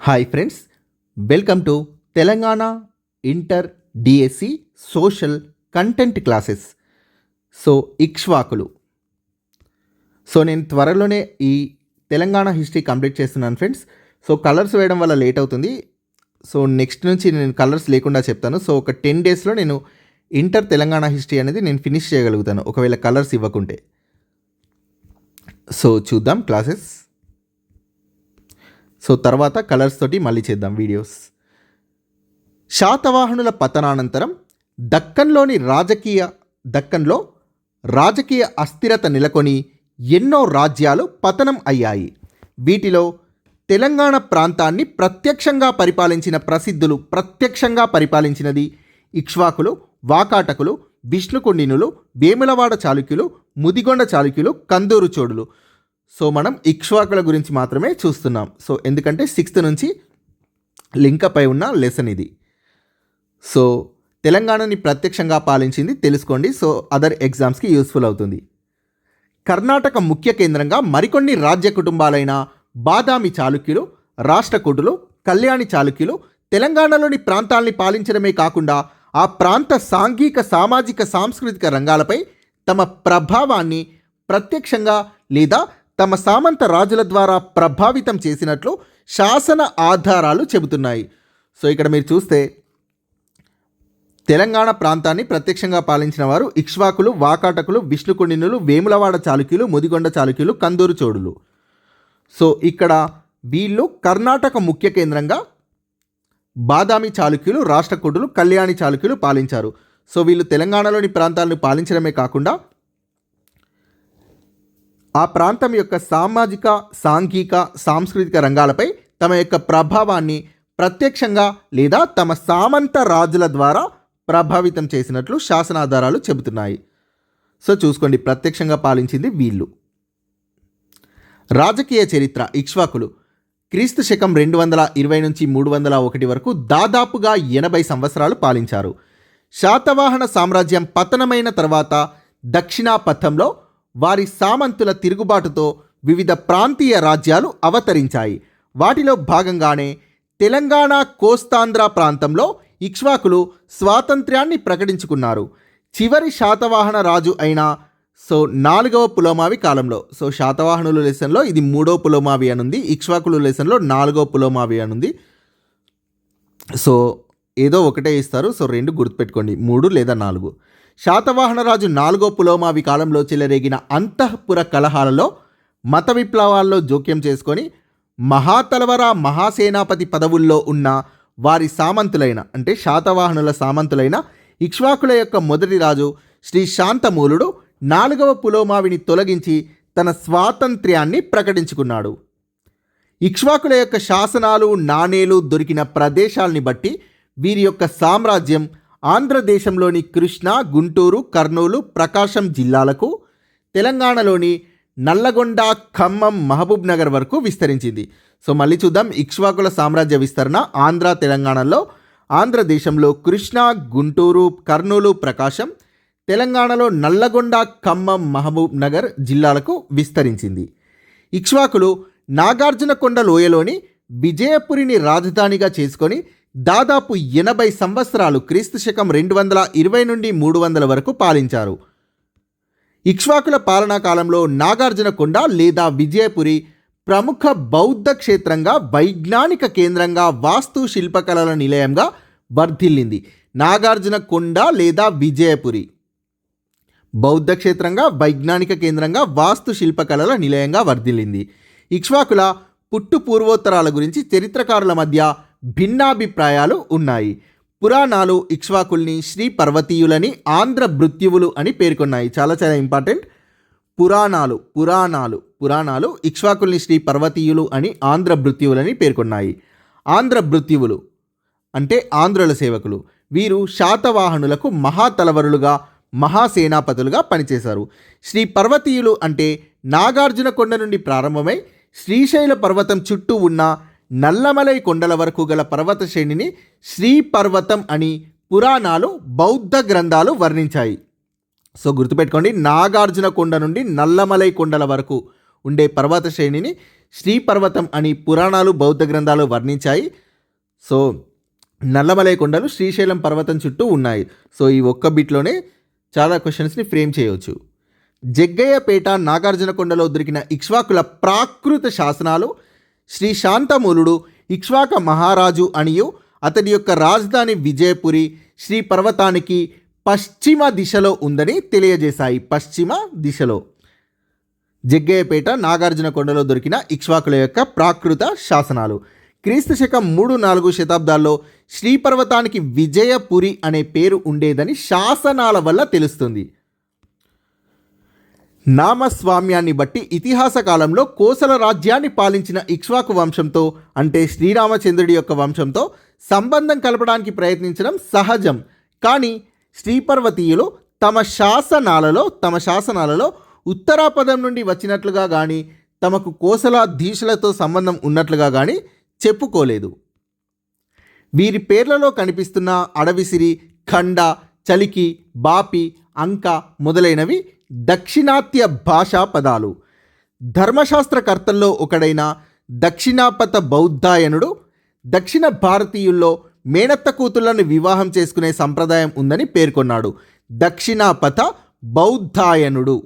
Hi friends welcome to Telangana inter DSC social content classes so ఇక్ష్వాకులు so నేను త్వరలోనే ఈ Telangana history complete చేస్తున్నాను friends so colours వేయడం వల్ల లేట్ అవుతుంది. సో నెక్స్ట్ నుంచి నేను కలర్స్ లేకుండా చెప్తాను. సో ఒక టెన్ డేస్లో నేను ఇంటర్ తెలంగాణ హిస్టరీ అనేది నేను ఫినిష్ చేయగలుగుతాను. ఒకవేళ కలర్స్ ఇవ్వకుంటే. సో చూద్దాం క్లాసెస్ సో తర్వాత కలర్స్ తోటి మళ్ళీ చేద్దాం వీడియోస్. శాతవాహనుల పతనానంతరం దక్కన్లోని రాజకీయ దక్కన్లో రాజకీయ అస్థిరత నెలకొని ఎన్నో రాజ్యాలు పతనం అయ్యాయి. వీటిలో తెలంగాణ ప్రాంతాన్ని ప్రత్యక్షంగా పరిపాలించిన ప్రసిద్ధులు ప్రత్యక్షంగా పరిపాలించినది ఇక్ష్వాకులు వాకాటకులు విష్ణుకుండినులు వేములవాడ చాళుక్యులు ముదిగొండ చాళుక్యులు కందూరు చోడులు. సో మనం ఇక్ష్వాకుల గురించి మాత్రమే చూస్తున్నాం. సో ఎందుకంటే సిక్స్త్ నుంచి లింకపై ఉన్న లెసన్ ఇది. సో తెలంగాణని ప్రత్యక్షంగా పాలించింది తెలుసుకోండి. సో అదర్ ఎగ్జామ్స్కి యూస్ఫుల్ అవుతుంది. కర్ణాటక ముఖ్య కేంద్రంగా మరికొన్ని రాజ్య కుటుంబాలైన బాదామి చాళుక్యులు రాష్ట్రకూటులు కళ్యాణి చాళుక్యులు తెలంగాణలోని ప్రాంతాల్ని పాలించడమే కాకుండా ఆ ప్రాంత సాంఘిక సామాజిక సాంస్కృతిక రంగాలపై తమ ప్రభావాన్ని ప్రత్యక్షంగా లేదా తమ సామంత రాజుల ద్వారా ప్రభావితం చేసినట్లు శాసన ఆధారాలు చెబుతున్నాయి. సో ఇక్కడ మీరు చూస్తే తెలంగాణ ప్రాంతాన్ని ప్రత్యక్షంగా పాలించిన వారు ఇక్ష్వాకులు వాకాటకులు విష్ణుకుండినులు వేములవాడ చాళుక్యులు ముదిగొండ చాళుక్యులు కందూరు చోడులు. సో ఇక్కడ వీళ్ళు కర్ణాటక ముఖ్య కేంద్రంగా బాదామి చాళుక్యులు రాష్ట్రకూటులు కళ్యాణి చాళుక్యులు పాలించారు. సో వీళ్ళు తెలంగాణలోని ప్రాంతాలను పాలించడమే కాకుండా ఆ ప్రాంతం యొక్క సామాజిక సాంఘిక సాంస్కృతిక రంగాలపై తమ యొక్క ప్రభావాన్ని ప్రత్యక్షంగా లేదా తమ సామంత రాజుల ద్వారా ప్రభావితం చేసినట్లు శాసనాధారాలు చెబుతున్నాయి. సో చూసుకోండి ప్రత్యక్షంగా పాలించింది వీళ్ళు. రాజకీయ చరిత్ర ఇక్ష్వాకులు. క్రీస్తు శకం రెండు వందల ఇరవై నుంచి మూడు వందల ఒకటి వరకు దాదాపుగా ఎనభై సంవత్సరాలు పాలించారు. శాతవాహన సామ్రాజ్యం పతనమైన తర్వాత దక్షిణాపథంలో వారి సామంతుల తిరుగుబాటుతో వివిధ ప్రాంతీయ రాజ్యాలు అవతరించాయి. వాటిలో భాగంగానే తెలంగాణ కోస్తాంధ్ర ప్రాంతంలో ఇక్ష్వాకులు స్వాతంత్ర్యాన్ని ప్రకటించుకున్నారు. చివరి శాతవాహన రాజు అయిన సో నాలుగవ పులోమావి కాలంలో సో శాతవాహనుల లెసన్లో ఇది మూడో పులోమావి అనుంది ఇక్ష్వాకులు లెసన్లో నాలుగో పులోమావి అనుంది. సో ఏదో ఒకటే ఇస్తారు సో రెండు గుర్తుపెట్టుకోండి మూడు లేదా నాలుగు. శాతవాహన రాజు నాలుగో పులోమావి కాలంలో చెలరేగిన అంతఃపుర కలహాలలో మత విప్లవాల్లో జోక్యం చేసుకొని మహాతలవర మహాసేనాపతి పదవుల్లో ఉన్న వారి సామంతులైన అంటే శాతవాహనుల సామంతులైన ఇక్ష్వాకుల యొక్క మొదటి రాజు శ్రీ శాంతమూలుడు నాలుగవ పులోమావిని తొలగించి తన స్వాతంత్ర్యాన్ని ప్రకటించుకున్నాడు. ఇక్ష్వాకుల యొక్క శాసనాలు నాణేలు దొరికిన ప్రదేశాల్ని బట్టి వీరి యొక్క సామ్రాజ్యం ఆంధ్రదేశంలోని కృష్ణా గుంటూరు కర్నూలు ప్రకాశం జిల్లాలకు తెలంగాణలోని నల్లగొండ ఖమ్మం మహబూబ్ నగర్ వరకు విస్తరించింది. సో మళ్ళీ చూద్దాం ఇక్ష్వాకుల సామ్రాజ్య విస్తరణ ఆంధ్ర తెలంగాణలో. ఆంధ్రదేశంలో కృష్ణా గుంటూరు కర్నూలు ప్రకాశం తెలంగాణలో నల్లగొండ ఖమ్మం మహబూబ్ నగర్ జిల్లాలకు విస్తరించింది. ఇక్ష్వాకులు నాగార్జునకొండ లోయలోని విజయపురిని రాజధానిగా చేసుకొని దాదాపు ఎనభై సంవత్సరాలు క్రీస్తు శకం రెండు వందల ఇరవై నుండి మూడు వందల వరకు పాలించారు. ఇక్ష్వాకుల పాలనా కాలంలో నాగార్జునకొండ లేదా విజయపురి ప్రముఖ బౌద్ధ క్షేత్రంగా వైజ్ఞానిక కేంద్రంగా వాస్తు శిల్పకళల నిలయంగా వర్ధిల్లింది. నాగార్జునకొండ లేదా విజయపురి బౌద్ధ క్షేత్రంగా వైజ్ఞానిక కేంద్రంగా వాస్తు శిల్పకళల నిలయంగా వర్ధిల్లింది. ఇక్ష్వాకుల పుట్టు పూర్వోత్తరాల గురించి చరిత్రకారుల మధ్య భిన్నాభిప్రాయాలు ఉన్నాయి. పురాణాలు ఇక్ష్వాకుల్ని శ్రీ పర్వతీయులని ఆంధ్ర భృత్యువులు అని పేర్కొన్నాయి. చాలా చాలా ఇంపార్టెంట్. పురాణాలు పురాణాలు పురాణాలు ఇక్ష్వాకుల్ని శ్రీ పర్వతీయులు అని ఆంధ్ర భృత్యువులని పేర్కొన్నాయి. ఆంధ్ర భృత్యువులు అంటే ఆంధ్రుల సేవకులు. వీరు శాతవాహనులకు మహాతలవరులుగా మహాసేనాపతులుగా పనిచేశారు. శ్రీ పర్వతీయులు అంటే నాగార్జున కొండ నుండి ప్రారంభమై శ్రీశైల పర్వతం చుట్టూ ఉన్న నల్లమలై కొండల వరకు గల పర్వత శ్రేణిని శ్రీ పర్వతం అని పురాణాలు బౌద్ధ గ్రంథాలు వర్ణించాయి. సో గుర్తుపెట్టుకోండి నాగార్జున కొండ నుండి నల్లమలై కొండల వరకు ఉండే పర్వత శ్రేణిని శ్రీపర్వతం అని పురాణాలు బౌద్ధ గ్రంథాలు వర్ణించాయి. సో నల్లమలై కొండలు శ్రీశైలం పర్వతం చుట్టూ ఉన్నాయి. సో ఈ ఒక్క బిట్లోనే చాలా క్వశ్చన్స్ని ఫ్రేమ్ చేయవచ్చు జగ్గయ్యపేట నాగార్జునకొండలో దొరికిన ఇక్ష్వాకుల ప్రాకృత శాసనాలు శ్రీ శాంతమూలుడు ఇక్ష్వాక మహారాజు అనియు అతడి యొక్క రాజధాని విజయపురి శ్రీ పర్వతానికి పశ్చిమ దిశలో ఉందని తెలియజేశాయి. పశ్చిమ దిశలో. జగ్గయ్యపేట నాగార్జున కొండలో దొరికిన ఇక్ష్వాకుల యొక్క ప్రాకృత శాసనాలు. క్రీస్తు శకం మూడు నాలుగు శతాబ్దాల్లో శ్రీపర్వతానికి విజయపురి అనే పేరు ఉండేదని శాసనాల వల్ల తెలుస్తుంది. నామస్వామ్యాన్ని బట్టి ఇతిహాస కాలంలో కోసల రాజ్యాన్ని పాలించిన ఇక్ష్వాకు వంశంతో అంటే శ్రీరామచంద్రుడి యొక్క వంశంతో సంబంధం కలపడానికి ప్రయత్నించడం సహజం. కానీ శ్రీపర్వతీయులు తమ శాసనాలలో తమ శాసనాలలో ఉత్తరాపదం నుండి వచ్చినట్లుగా కానీ తమకు కోసల దీశలతో సంబంధం ఉన్నట్లుగా కానీ చెప్పుకోలేదు. వీరి పేర్లలో కనిపిస్తున్న అడవిసిరి ఖండ చలికి బాపి అంక మొదలైనవి దక్షిణాత్య భాషా పదాలు. ధర్మశాస్త్రకర్తల్లో ఒకడైన దక్షిణాపత బౌద్ధాయనుడు దక్షిణ భారతీయుల్లో మేనత్త కూతుళ్ళను వివాహం చేసుకునే సంప్రదాయం ఉందని పేర్కొన్నాడు. దక్షిణాపత బౌద్ధాయనుడు.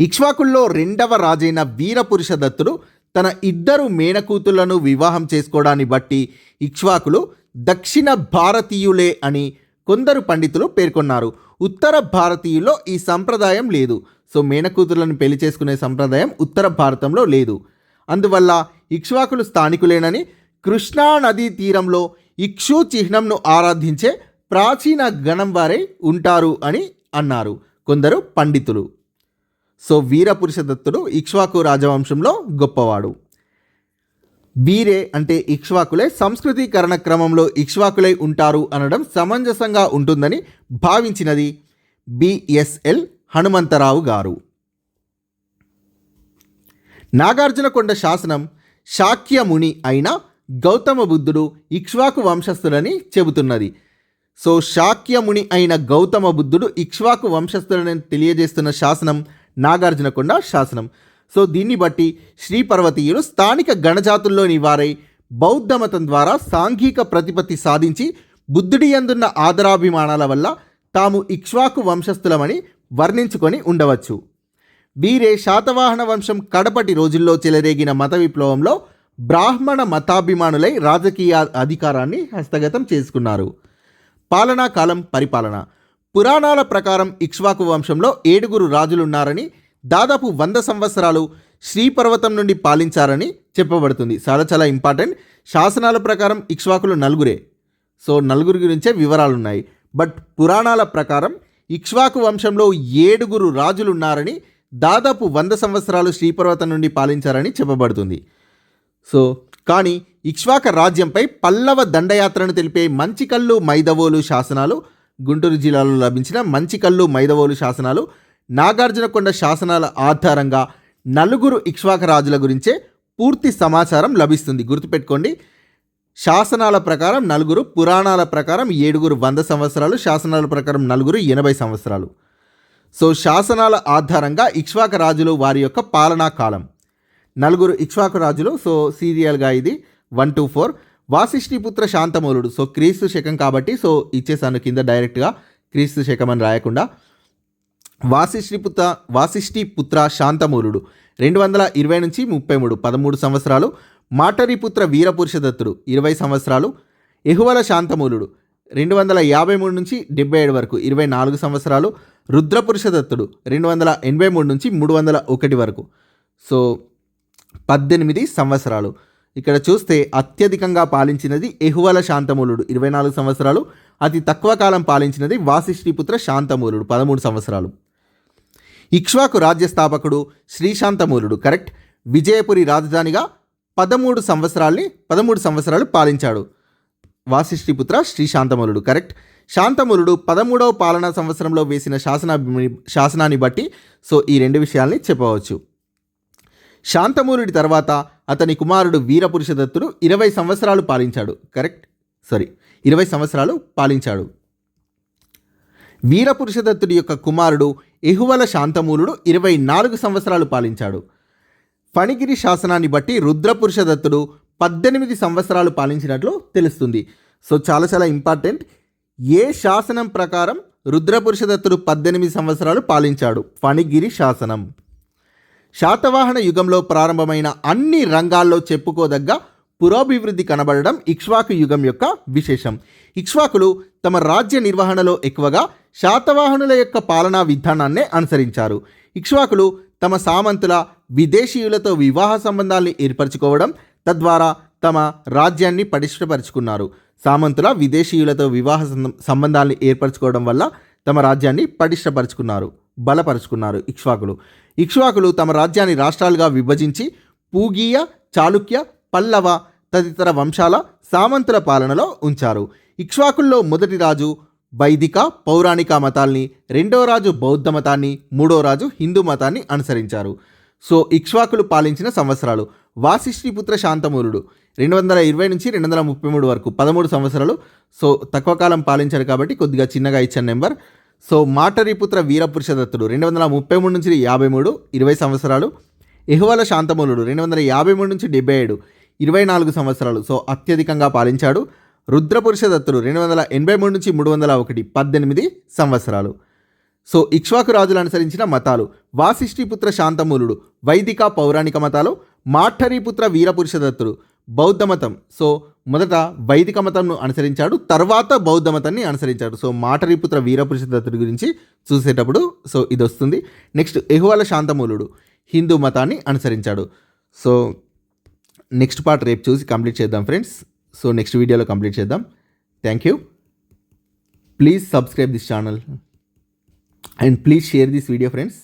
ఇక్ష్వాకుల్లో రెండవ రాజైన వీరపురుష దత్తుడు తన ఇద్దరు మేనకూతులను వివాహం చేసుకోవడాన్ని బట్టి ఇక్ష్వాకులు దక్షిణ భారతీయులే అని కొందరు పండితులు పేర్కొన్నారు. ఉత్తర భారతీయుల్లో ఈ సంప్రదాయం లేదు. సో మేనకూతులను పెళ్ళి చేసుకునే సంప్రదాయం ఉత్తర భారతంలో లేదు. అందువల్ల ఇక్ష్వాకులు స్థానికులేనని కృష్ణా నదీ తీరంలో ఇక్షు చిహ్నంను ఆరాధించే ప్రాచీన గణం వారే ఉంటారు అని అన్నారు కొందరు పండితులు. సో వీరపురుషదత్తుడు ఇక్ష్వాకు రాజవంశంలో గొప్పవాడు. వీరే అంటే ఇక్ష్వాకులే సంస్కృతీకరణ క్రమంలో ఇక్ష్వాకులై ఉంటారు అనడం సమంజసంగా ఉంటుందని భావించినది బిఎస్ఎల్ హనుమంతరావు గారు. నాగార్జునకొండ శాసనం శాక్యముని అయిన గౌతమ బుద్ధుడు ఇక్ష్వాకు వంశస్థులని చెబుతున్నది. సో శాక్యముని అయిన గౌతమ బుద్ధుడు ఇక్ష్వాకు వంశస్థులని తెలియజేస్తున్న శాసనం నాగార్జునకొండ శాసనం. సో దీన్ని బట్టి శ్రీపర్వతీయులు స్థానిక గణజాతుల్లోని వారై బౌద్ధమతం ద్వారా సాంఘిక ప్రతిపత్తి సాధించి బుద్ధుడి అందున్న ఆదరాభిమానాల వల్ల తాము ఇక్ష్వాకు వంశస్థులమని వర్ణించుకొని ఉండవచ్చు. వీరే శాతవాహన వంశం కడపటి రోజుల్లో చెలరేగిన మత విప్లవంలో బ్రాహ్మణ మతాభిమానులై రాజకీయ అధికారాన్ని హస్తగతం చేసుకున్నారు. పాలనా కాలం పరిపాలన. పురాణాల ప్రకారం ఇక్ష్వాకు వంశంలో ఏడుగురు రాజులున్నారని దాదాపు వంద సంవత్సరాలు శ్రీపర్వతం నుండి పాలించారని చెప్పబడుతుంది. చాలా చాలా ఇంపార్టెంట్ శాసనాల ప్రకారం ఇక్ష్వాకులు నలుగురే. సో నలుగురి గురించే వివరాలు ఉన్నాయి బట్ పురాణాల ప్రకారం ఇక్ష్వాకు వంశంలో ఏడుగురు రాజులు ఉన్నారని దాదాపు వంద సంవత్సరాలు శ్రీపర్వతం నుండి పాలించారని చెప్పబడుతుంది. సో కానీ ఇక్ష్వాక రాజ్యంపై పల్లవ దండయాత్రను తెలిపే మంచికల్లు మైదవోలు శాసనాలు గుంటూరు జిల్లాలో లభించిన మంచికల్లు మైదవోలు శాసనాలు నాగార్జునకొండ శాసనాల ఆధారంగా నలుగురు ఇక్ష్వాక రాజుల గురించే పూర్తి సమాచారం లభిస్తుంది. గుర్తుపెట్టుకోండి శాసనాల ప్రకారం నలుగురు పురాణాల ప్రకారం ఏడుగురు వంద సంవత్సరాలు శాసనాల ప్రకారం నలుగురు ఎనభై సంవత్సరాలు. సో శాసనాల ఆధారంగా ఇక్ష్వాక రాజులు వారి యొక్క పాలనా కాలం. నలుగురు ఇక్ష్వాక రాజులు సో సీరియల్గా ఇది వన్ టూ ఫోర్. వాసిష్ఠిపుత్ర శాంతమూలుడు సో క్రీస్తు శకం కాబట్టి సో ఇచ్చేసాను కింద డైరెక్ట్గా క్రీస్తు శకం అని రాయకుండా. వాసిష్ఠిపుత్ర వాసిష్ఠిపుత్ర శాంతమూలుడు. రెండు వందల ఇరవై నుంచి ముప్పై మూడు పదమూడు సంవత్సరాలు. మాటరిపుత్ర వీరపురుషదత్తుడు ఇరవై సంవత్సరాలు. ఎహువల శాంతమూలుడు రెండు వందల యాభై మూడు నుంచి డెబ్బై ఏడు వరకు ఇరవై నాలుగు సంవత్సరాలు. రుద్రపురుషదత్తుడు రెండు వందల ఎనభై మూడు నుంచి మూడు వందల ఒకటి వరకు. సో పద్దెనిమిది సంవత్సరాలు. ఇక్కడ చూస్తే అత్యధికంగా పాలించినది ఎహువల శాంతమూలుడు ఇరవై నాలుగు సంవత్సరాలు. అతి తక్కువ కాలం పాలించినది వాసిష్ఠిపుత్ర శాంతమూలుడు పదమూడు సంవత్సరాలు. ఇక్ష్వాకు రాజ్యస్థాపకుడు శ్రీశాంతమూలుడు కరెక్ట్. విజయపురి రాజధానిగా పదమూడు సంవత్సరాల్ని పదమూడు సంవత్సరాలు పాలించాడు. వాసిష్ఠిపుత్ర శ్రీశాంతమూలుడు కరెక్ట్. శాంతమూలుడు పదమూడవ పాలనా సంవత్సరంలో వేసిన శాసన శాసనాన్ని బట్టి సో ఈ రెండు విషయాల్ని చెప్పవచ్చు. శాంతమూలుడి తర్వాత అతని కుమారుడు వీరపురుషదత్తుడు ఇరవై సంవత్సరాలు పాలించాడు కరెక్ట్. సారీ ఇరవై సంవత్సరాలు పాలించాడు. వీరపురుషదత్తుడి యొక్క కుమారుడు ఎహువల శాంతమూలుడు ఇరవై నాలుగు సంవత్సరాలు పాలించాడు. ఫణిగిరి శాసనాన్ని బట్టి రుద్రపురుషదత్తుడు పద్దెనిమిది సంవత్సరాలు పాలించినట్లు తెలుస్తుంది. సో చాలా చాలా ఇంపార్టెంట్. ఏ శాసనం ప్రకారం రుద్రపురుషదత్తుడు పద్దెనిమిది సంవత్సరాలు పాలించాడు? ఫణిగిరి శాసనం. శాతవాహన యుగంలో ప్రారంభమైన అన్ని రంగాల్లో చెప్పుకోదగ్గ పురోభివృద్ధి కనబడడం ఇక్ష్వాకు యుగం యొక్క విశేషం. ఇక్ష్వాకులు తమ రాజ్య నిర్వహణలో ఎక్కువగా శాతవాహనుల యొక్క పాలనా విధానాన్నే అనుసరించారు. ఇక్ష్వాకులు తమ సామంతుల విదేశీయులతో వివాహ సంబంధాల్ని ఏర్పరచుకోవడం తద్వారా తమ రాజ్యాన్ని పటిష్టపరుచుకున్నారు. సామంతుల విదేశీయులతో వివాహ సంబంధాన్ని సంబంధాల్ని ఏర్పరచుకోవడం వల్ల తమ రాజ్యాన్ని పటిష్టపరుచుకున్నారు బలపరుచుకున్నారు ఇక్ష్వాకులు. ఇక్ష్వాకులు తమ రాజ్యాన్ని రాష్ట్రాలుగా విభజించి పూగీయ చాళుక్య పల్లవ తదితర వంశాల సామంతుల పాలనలో ఉంచారు. ఇక్ష్వాకుల్లో మొదటి రాజు వైదిక పౌరాణిక మతాల్ని రెండో రాజు బౌద్ధ మతాన్ని మూడో రాజు హిందూ మతాన్ని అనుసరించారు. సో ఇక్ష్వాకులు పాలించిన సంవత్సరాలు. వాసిష్ఠిపుత్ర శాంతమూలుడు రెండు వందల ఇరవై నుంచి రెండు వందల ముప్పై మూడు వరకు పదమూడు సంవత్సరాలు. సో తక్కువ కాలం పాలించారు కాబట్టి కొద్దిగా చిన్నగా ఇచ్చాను నెంబర్. సో మాటరిపుత్ర వీరపురుషదత్తుడు రెండు వందల ముప్పై మూడు నుంచి యాభై మూడు ఇరవై సంవత్సరాలు. ఎహువల శాంతమూలుడు రెండు వందల యాభై మూడు నుంచి డెబ్బై ఏడు ఇరవై నాలుగు సంవత్సరాలు. సో అత్యధికంగా పాలించాడు. రుద్రపురుషదత్తుడు రెండు వందల ఎనభై మూడు నుంచి మూడు వందల ఒకటి పద్దెనిమిది సంవత్సరాలు. సో ఇక్ష్వాకు రాజులు అనుసరించిన మతాలు వాసిష్ఠిపుత్ర శాంతమూలుడు వైదిక పౌరాణిక మతాలు మాఠరీపుత్ర వీరపురుషదత్తుడు బౌద్ధ మతం. సో మొదట వైదిక మతంను అనుసరించాడు తర్వాత బౌద్ధ మతాన్ని అనుసరించాడు. సో మాటరీపుత్ర వీరపురుషదత్తుడి గురించి చూసేటప్పుడు సో ఇది వస్తుంది నెక్స్ట్ ఎహువల శాంతమూలుడు హిందూ మతాన్ని అనుసరించాడు. సో నెక్స్ట్ పార్ట్ రేపు చూసి కంప్లీట్ చేద్దాం ఫ్రెండ్స్. సో నెక్స్ట్ వీడియోలో కంప్లీట్ చేద్దాం. Thank you please subscribe this channel and please share this video friends